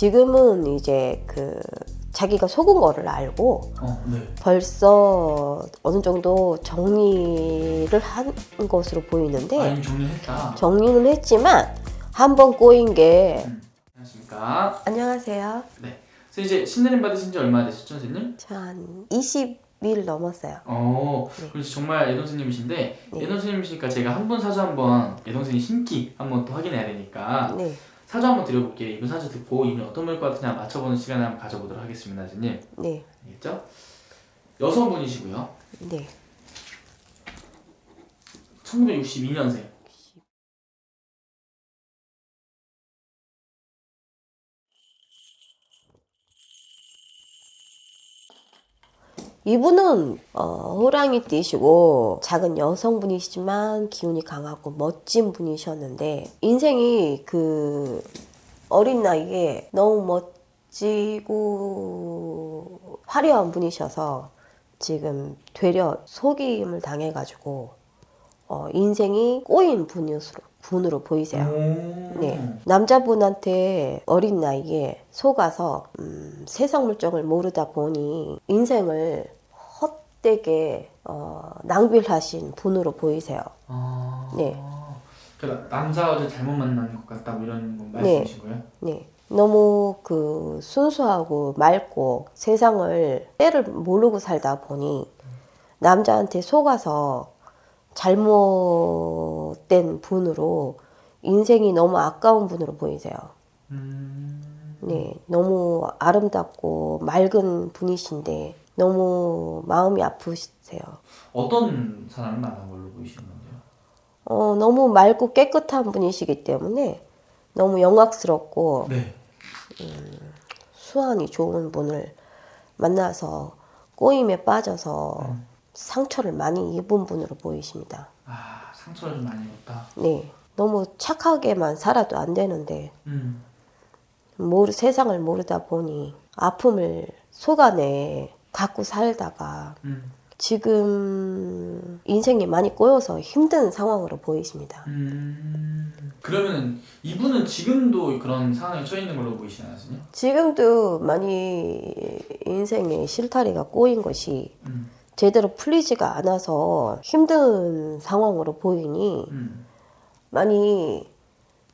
지금은 이제 그 자기가 속은 거를 알고 어, 네. 벌써 어느 정도 정리를 한 것으로 보이는데 아, 정리했다. 정리는 했지만 한 번 꼬인 게 음. 안녕하십니까. 안녕하세요. 네. 선생님 이제 신내림 받으신 지 얼마나 되셨죠, 선생님? 한 20일 넘었어요. 어, 네. 그래서 정말 예동생님이신데 네. 예동생님이시니까 제가 한분 사주 한번 예동생님 신기 한번 또 확인해야 되니까 네, 사주 한번 드려볼게요. 이분 사주 듣고 이분이 어떤 분일 것 같으냐 맞춰보는 시간을 한번 가져보도록 하겠습니다, 선생님. 네, 알겠죠? 여성분이시고요. 네. 1962년생. 이분은 어, 호랑이 띠시고 작은 여성분이시지만 기운이 강하고 멋진 분이셨는데 인생이 그 어린 나이에 너무 멋지고 화려한 분이셔서 지금 되려 속임을 당해가지고 어, 인생이 꼬인 분으로, 분으로 보이세요. 네. 남자분한테 어린 나이에 속아서 음, 세상 물정을 모르다 보니 인생을 헛되게 어, 낭비를 하신 분으로 보이세요. 아, 네. 그러니까 남자를 잘못 만난 것 같다 뭐 이런 거 네. 말씀이신 거예요? 네. 너무 그 순수하고 맑고 세상을 때를 모르고 살다 보니 남자한테 속아서 잘못된 분으로 인생이 너무 아까운 분으로 보이세요. 음, 네, 너무 아름답고 맑은 분이신데 너무 마음이 아프세요. 어떤 사람을 만난 걸로 보이시는 건데요? 어, 너무 맑고 깨끗한 분이시기 때문에 너무 영악스럽고 네. 수완이 좋은 분을 만나서 꼬임에 빠져서 음. 상처를 많이 입은 분으로 보이십니다. 아 상처를 좀 많이 입었다. 네, 너무 착하게만 살아도 안 되는데 음. 모르, 세상을 모르다 보니 아픔을 속안에 갖고 살다가 음. 지금 인생이 많이 꼬여서 힘든 상황으로 보이십니다. 음. 그러면 이분은 지금도 그런 상황에 처해 있는 걸로 보이시나요, 선생님? 지금도 많이 인생의 실타리가 꼬인 것이 음. 제대로 풀리지가 않아서 힘든 상황으로 보이니 음. 많이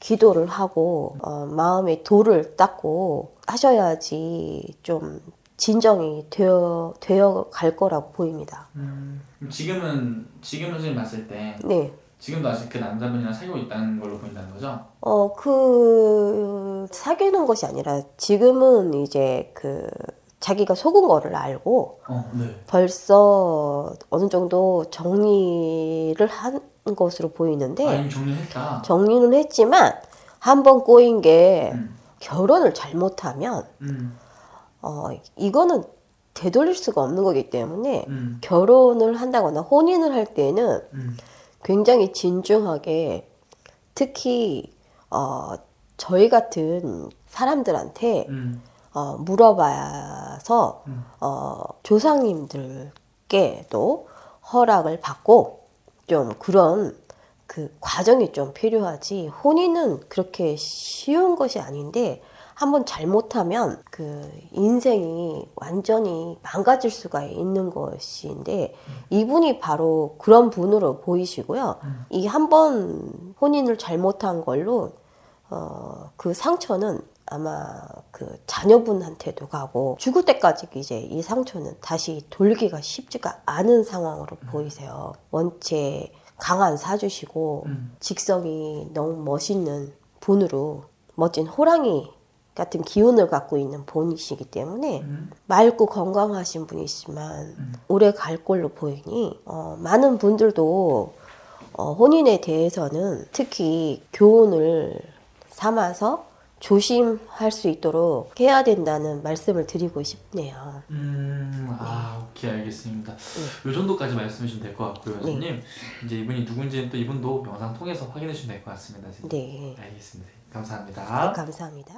기도를 하고 어, 마음에 돌을 닦고 하셔야지 좀 진정이 되어 되어 갈 거라고 보입니다. 음. 지금은 지금 선생님 봤을 때 네. 지금도 아직 그 남자분이랑 사귀고 있다는 걸로 보인다는 거죠? 어, 그, 사귀는 것이 아니라 지금은 이제 그, 자기가 속은 거를 알고 어, 네. 벌써 어느 정도 정리를 한 것으로 보이는데 아 이미 정리했다. 정리는 했지만 한 번 꼬인 게 음. 결혼을 잘못하면 음. 어, 이거는 되돌릴 수가 없는 거기 때문에 음. 결혼을 한다거나 혼인을 할 때는 음. 굉장히 진중하게 특히 어, 저희 같은 사람들한테 음. 어, 물어봐서 음. 어, 조상님들께도 허락을 받고 좀 그런 그 과정이 좀 필요하지 혼인은 그렇게 쉬운 것이 아닌데 한번 잘못하면 그 인생이 완전히 망가질 수가 있는 것인데 이분이 바로 그런 분으로 보이시고요. 음. 이한 번 혼인을 잘못한 걸로 어, 그 상처는 아마 그 자녀분한테도 가고 죽을 때까지 이제 이 상처는 다시 돌기가 쉽지가 않은 상황으로 보이세요. 원체 강한 사주시고 음. 직성이 너무 멋있는 분으로 멋진 호랑이 같은 기운을 갖고 있는 분이시기 때문에 음. 맑고 건강하신 분이지만 음. 오래 갈 걸로 보이니 어, 많은 분들도 어, 혼인에 대해서는 특히 교훈을 삼아서 조심할 수 있도록 해야 된다는 말씀을 드리고 싶네요. 음, 아, 오케이, 알겠습니다. 요 정도까지 말씀해 주시면 될 것 같고요, 네. 선생님. 이제 이분이 누군지는 또 이분도 영상 통해서 확인해 주시면 될 것 같습니다, 선생님. 네, 알겠습니다. 감사합니다. 감사합니다.